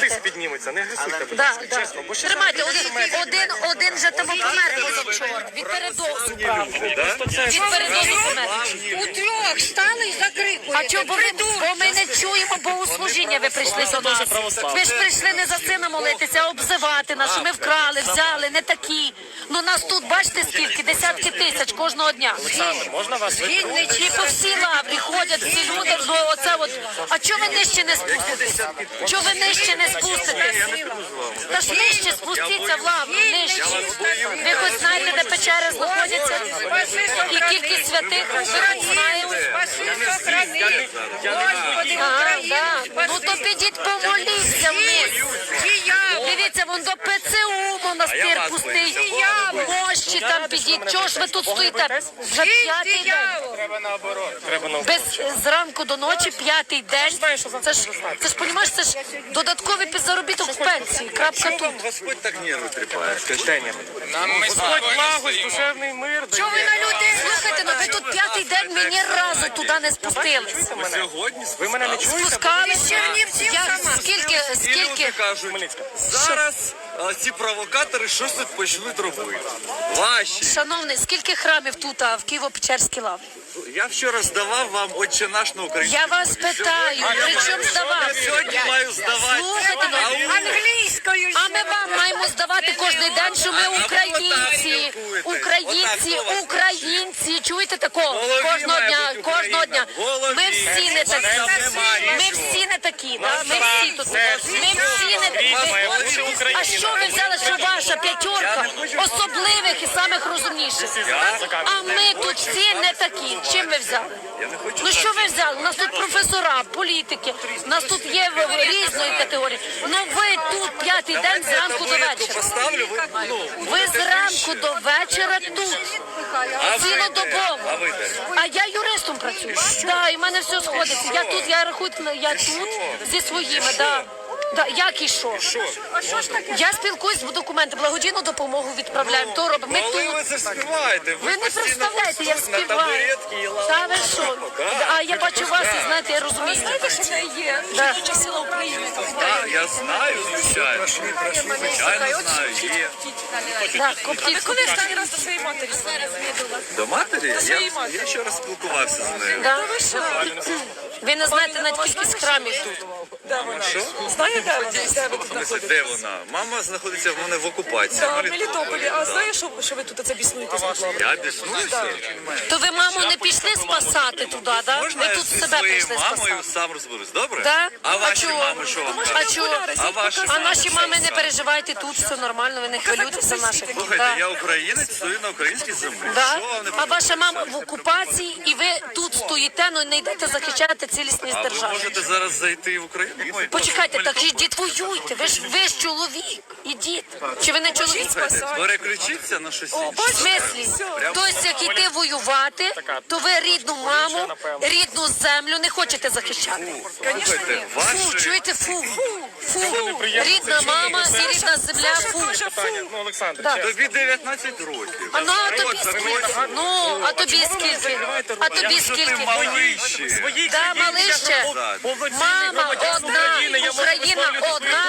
Тиск підніметься, не агресуйте, будь Да, ласка, да. чесно. Бо ще Тримайте, зараз один, один, один же тебе помер позавчора. Від передозу. Від передозу помер. У трьох стали і закрикуєте. А чого бо, ви- бо ми не чуємо богослужіння, ви прийшли до нас. Ви ж прийшли не за сина молитися, а обзивати нас, що ми вкрали, взяли, не такі. Ну нас тут бачите скільки, десятки тисяч кожного дня. Можна вас Вінничі по всій лаврі ходять ці люди, ну оце от. А чого ви нижче не спуститесь? Чого ви нижче не спуститесь? Та ж нижче спустіться в лавру, нижче. Ви хоч знаєте, де печери знаходяться? І кількість святих ви хоч знаєте? Господи, А, да. Ну то підіть помоліться Монастир пустий. Мощі там підіть. Чого ж ви тут стоїте? Вже п'ятий день. Треба наоборот. Треба наоборот. Без зранку до ночі, п'ятий день. Це ж це ж понімаєш, це ж додатковий підзаробіток в пенсії. Крапка тут. Господь так нервы трепает. Скажіть, Господь благость, душевний мир Чого ви на людей слухайте? Ну ви тут п'ятий день ми ні разу туди не спустились. Сьогодні Ви мене не чуєте? Спускалися. Я скільки, скільки зараз ці провокатори щось тут почнуть робити. Ваші. Шановний, скільки храмів тут а, в Києво-Печерській лаві? Я вчора здавав вам отче наш на українській. Я вас питаю, при чому Я здавати? сьогодні маю здавати. Слухайте, А у- Англійською. А ми вам маємо здавати кожен день, що ми А ви українці, спілкуєтесь. українці, Отак, українці. Чуєте такого? голові Кожного має дня, бути кожного Україна. дня. В голові. Ми всі не такі. Там Ми всі тут. Ми всі не. А що ви взяли, що ваша п'ятерка особливих і самих розумніших? А ми тут всі не такі. Чим ви взяли? Ну що ви взяли? У нас тут професора, політики, у нас тут є різної категорії. Ну ви тут п'ятий день зранку до вечора. ви, ну, Ви зранку до вечора тут. Цілодобово. А ви де? А я юристом працюю. Да, і в мене все сходиться. Я тут, я рахую, я тут зі своїми, да. Да, як і що? А що ж таке? Я спілкуюсь з документи, благодійну допомогу відправляємо, то робимо. Ми Коли ви тут. це співаєте? Ви не постійно представляєте, я тут на співаю. табуретці і ла- Та ви що? А я бачу вас і знаєте, я розумію. Знаєте, що це є Да. жіноча сила України? Так, я знаю, звичайно. Звичайно знаю, є. Да, коптіть, ви коли останній раз до своєї матері? До матері? Я, матері. я ще раз спілкувався з нею. Да? Ви не знаєте навіть кількість храмів тут. Де вона? Що? Знає, де вона? Де ви тут Де вона? Мама знаходиться в мене в окупації. Да, в Мелітополі. А знаєш, що, що ви тут це біснуєте? Я біснуюся. То ви маму не пішли спасати туди, да? Можна Ви я тут зі себе своєю прийшли мамою сам розберусь, добре? Да? А ваші чого? мами що вам А кажуть? чого? А ваші А наші мами не переживайте тут, все нормально, ви не хвилюйтеся за наших. Слухайте, Да. я українець, стою на українській землі. Да? Що вам не А ваша мама в окупації, і ви тут стоїте, ну не йдете захищати цілісність А ви держави. можете зараз зайти в Україну? Почекайте, так ідіть воюйте. Ви ж ви ж чоловік. Ідіть. Чи ви не чоловік? Переключіться на щось інше. В смислі? Тобто, як іти воювати, то ви рідну маму, рідну землю не хочете захищати. Слухайте, Фу, ваші... чуєте, фу, фу, рідна мама і рідна земля, фу. Ну, Олександр, Да. чесно. Тобі 19 років. А ну, а тобі скільки? Ну, а тобі скільки? А тобі Якщо ти скільки? малий ще. Да, країні малий я ще. громад- повноцінний Мама одна, Україна одна,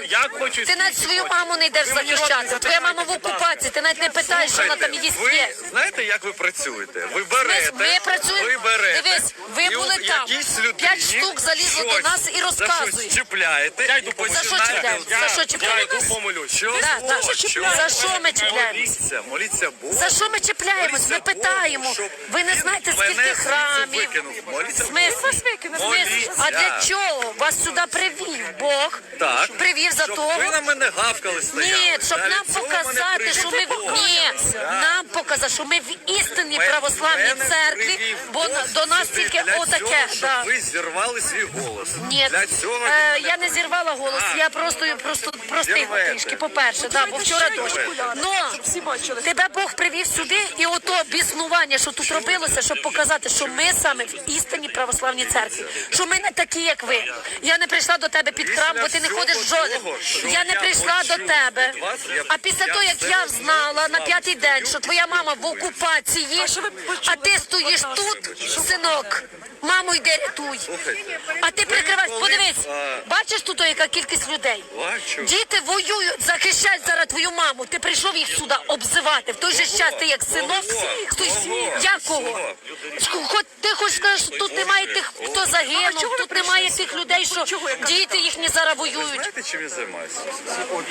хочу, як хочу, Ти навіть свою маму не йдеш захищати. Твоя мама в окупації. Ти навіть не питаєш, що вона там їсть ви є. знаєте, як ви працюєте? Ви берете, Ми працюємо- ви берете, Дивись, ви були там. П'ять штук залізло до нас і розказують. чіпляєте Я йду За що починаєте. За що Я йду помолюсь. Що? Да, да. Що? За що ми чіпляємось? Моліться, Богу. За що ми чіпляємось? Ми питаємо. Ви не знаєте, скільки храмів. Смисл? А для чого? Вас сюди привів Бог. Так. Привів за Щоб того. ви на мене гавкали стояли. Ні, щоб нам показати, що ми в ні, нам показати, що ми в істинній православній церкві, привів бо до нас тільки отаке. Да. ви зірвали свій голос. Ні, Для цього е, я не зірвала голос, А. я просто просто простила трішки. По-перше, да, бо вчора дощ. Но тебе Бог привів сюди, і ото біснування, що тут робилося, щоб показати, що ми саме в істинній православній церкві, що ми не такі, як ви. Я не прийшла до тебе під храм, бо ти не ходиш в жо- того, що Я не прийшла до тебе. А після того, як я знала на п'ятий день, що твоя мама в окупації, а ти стоїш нас? тут, синок. Маму йде рятуй. А ти прикриваєш, коли, бачиш тут яка кількість людей. Бачу. Діти воюють, захищають зараз твою маму. Ти прийшов їх сюди обзивати. В той же час ти як синок. Хтось якого? Хоч ти хочеш сказати, що тут немає тих, хто загинув, тут немає тих людей, що Чого я кажу? діти їхні зараз воюють. Знаєте, чим я займаюся?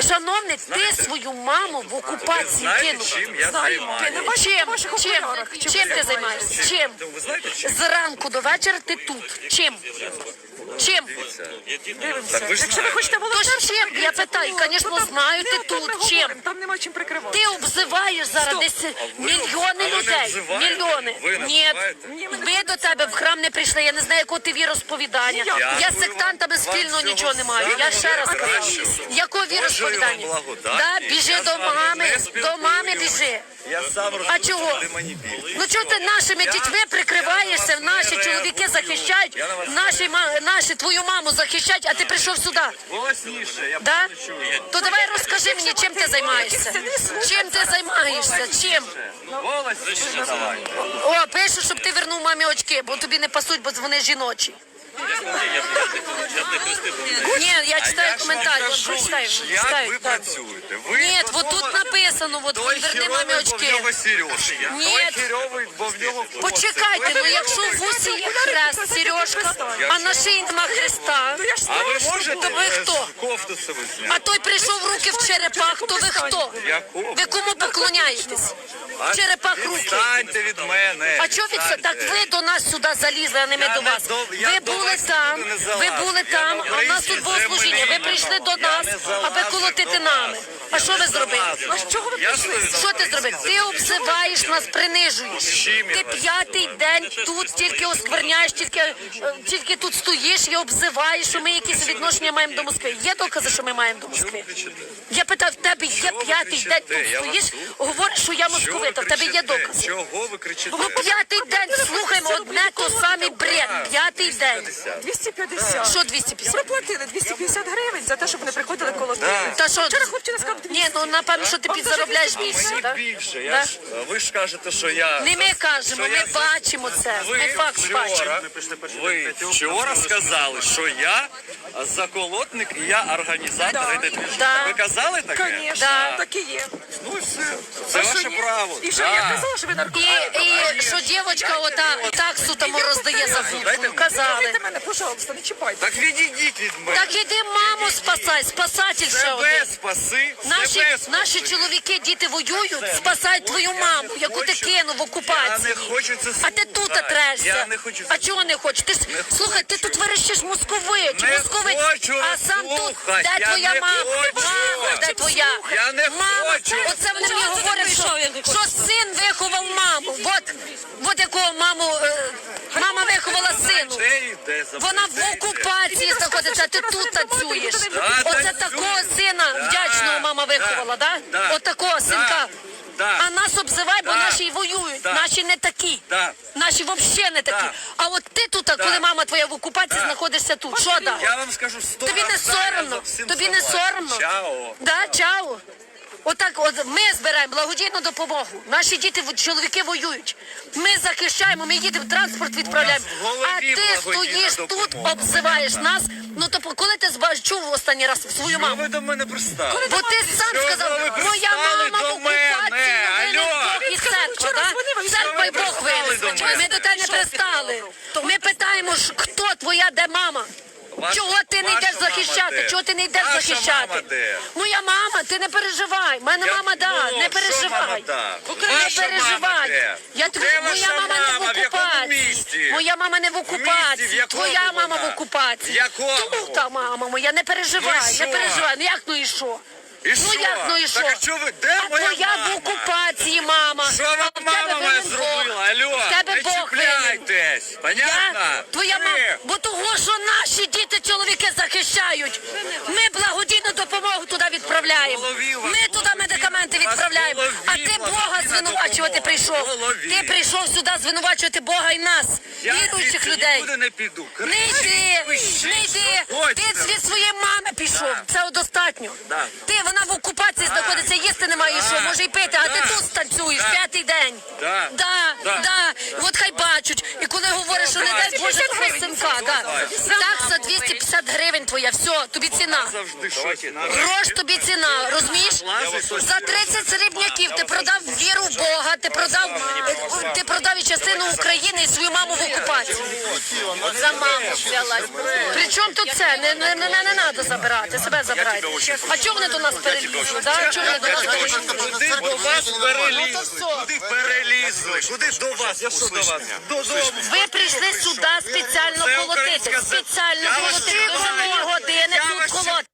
Шановний, ти свою маму в окупації кинув. чим я ти займаюся? Чим? Чим? Чим ти займаєшся? Чим? Ну, Ви знаєте, чим? Зранку до вечора ти тут. Чим? Чим? Дивимося. Так ви ж Якщо ви знаєте. хочете То волонтерство, ж чим? Я питаю, звісно, знаю, ти тут. Чим? Там нема чим прикривати. Ти обзиваєш зараз Стоп. десь ви- мільйони а ви не людей. обзиваєте? Мільйони. Ви не Ні, обзиваєте? ми до тебе в храм не прийшли. Я не знаю, якого ти віросповідання. Дякую Я з сектантами Вам спільно всього нічого не маю. Я ще раз самого кажу. Якого віросповідання? вам благодаті. Да, біжи Я до вами мами, не до мами спілкуюсь. біжи. Я сам розумію, А чого? що мені більше. Ну чого ти нашими Я- дітьми я прикриваєшся? на вас Наші не чоловіки реагую. захищають, Я на вас не наші ма- наші твою маму захищають, а ти прийшов сюди. Голосніше, я Да? То давай розкажи мені, чим ти займаєшся? Чим ти займаєшся? Чим? Голосніше давай. О, пишу, щоб ти вернув мамі очки, бо тобі не пасуть, бо вони жіночі. Ні, я читаю коментарі. От. Як читаю, ви так. працюєте? Ви Ні, от тут написано, от херовий, очки. Ні. Той херовий, бо в нього коси. Почекайте, ну якщо в вусі є хрест, сережка, а на шиї нема хреста, Ну ви То ви е, хто? а той прийшов руки в черепах, то ви хто? Ви кому поклоняєтесь? В черепах руки. Відстаньте від мене. А чого від це? Так ви до нас сюди залізли, а не ми до вас. Ви були там, ви були там, а в нас тут було служіння. Ви прийшли до нас, аби колотити нами. А що ви зробили? А з чого ви прийшли? Що ти зробив? Ти обзиваєш нас, принижуєш. Ти п'ятий день тут тільки оскверняєш, тільки, е, тільки тут стоїш і обзиваєш, що ми якісь відношення маємо до Москви. Є докази, що ми маємо до Москви? Я питав, в тебе є п'ятий день тут стоїш, говориш, що я московита, в тебе є докази. Чого ви кричите? Ми п'ятий день слухаємо одне то самий бред. П'ятий день. 250. Що 250? Проплатили 250 гривень за те, щоб не приходили колотити. Та що? Вчора хлопчина сказав 200. Ні, ну напевно, що ти підзаробляєш більше, Мені так? більше. Я ж, ви ж кажете, що я... Не ми кажемо, ми бачимо це. Ми факт бачимо. вчора, ви вчора сказали, що я заколотник і я організатор. Да. цієї. Да. Ви казали таке? Да. так і є. Ну і все. Це А що ваше ні? право. І що Да. я казала, що ви І, наркоман? і що дівчинка ота таксу тому роздає за футбол. Казали. Дайте мене, пожалуйста, не чіпайте. Так відійдіть від мене. Так іди маму спасай, спасатель ще один. Себе спаси. Наші, себе спаси. наші чоловіки, діти воюють, спасають твою маму, яку ти хочу- кинув в Я не хочу це А ти тут слухати. трешся. Я не хочу А чого не хочеш? Ти ж слухай, ти тут верещиш московит, Не московит, хочу а сам тут де я твоя не мама? хочу. Мама, де твоя? Я не мама, хочу. Оце вони мені говорять, що, що син виховав маму. От, от якого маму, е, мама виховала сину. Вона в окупації знаходиться, а ти тут танцюєш. Оце такого сина вдячного мама виховала, да? да, От такого синка. А нас обзивай, бо наші й воюють. Наші не такі. Наші взагалі не такі. А от ти тут, коли мама твоя в окупації, знаходишся тут. Що да? Я вам скажу сто Тобі не соромно? Тобі не соромно? Чао. Да, чао. Отак, от ми збираємо благодійну допомогу. Наші діти, в- чоловіки воюють. Ми захищаємо, ми їдемо транспорт відправляємо. А ти стоїш тут, обзиваєш нас. Ну то коли ти збач- чув останній раз свою маму? ви до мене пристали? Бо ти сам сказав, моя мама в окупації, і церква, да? Церква і ви Бог мене? Ми до тебе не пристали. Ми питаємо, хто твоя, де мама? Ваша- Чого ти не йдеш захищати? Чого ти не йдеш Ваша захищати? Моя мама, ти не переживай. Мене Я- мама да, Ну, не переживай. Не переживай. Я тобі, моя мама не в окупації. Моя мама не в окупації. Твоя мама в окупації. В якому? Та мама моя, не переживай, Ну не переживай. Ну як ну і що? І ну що? як ну і що? Так а що ви? Де а моя твоя мама? в окупації, мама. Що вам мама моя зробила? Алло, Понятно? Я? Твоя мама, бо того, що наші діти, чоловіки захищають. Ми благодійну допомогу туди відправляємо. Ми туди медикаменти відправляємо. А ти Бога звинувачувати прийшов. Ти прийшов сюди звинувачувати Бога і нас, віруючих людей. не піду. Не йди, не йди. Ти від своєї мами пішов. Це достатньо. Ти вона в окупації знаходиться, їсти немає що, може й пити, а ти тут станцюєш п'ятий день. Да. Да, Да. да. От хай бачать. І коли говориш, що не дай Боже синка, да. так за 250 гривень твоя, все, тобі ціна. Завжди. Грош тобі ціна, розумієш? За 30 срібняків ти продав віру в Бога, ти продав, е, ти продав і частину України і свою маму в окупації. От за маму взялась. При чому тут це? Не, не, не, не, не треба забирати, себе забирайте. А чого вони до нас перелізли? Да? Чого вони до нас перелізли? Куди до вас Ну, перелізли? Куди перелізли? Куди до вас? Я що до вас? Додому. Ви прийшли сюди спеціально колотити. Спеціально колотити. До 2 години тут колоти.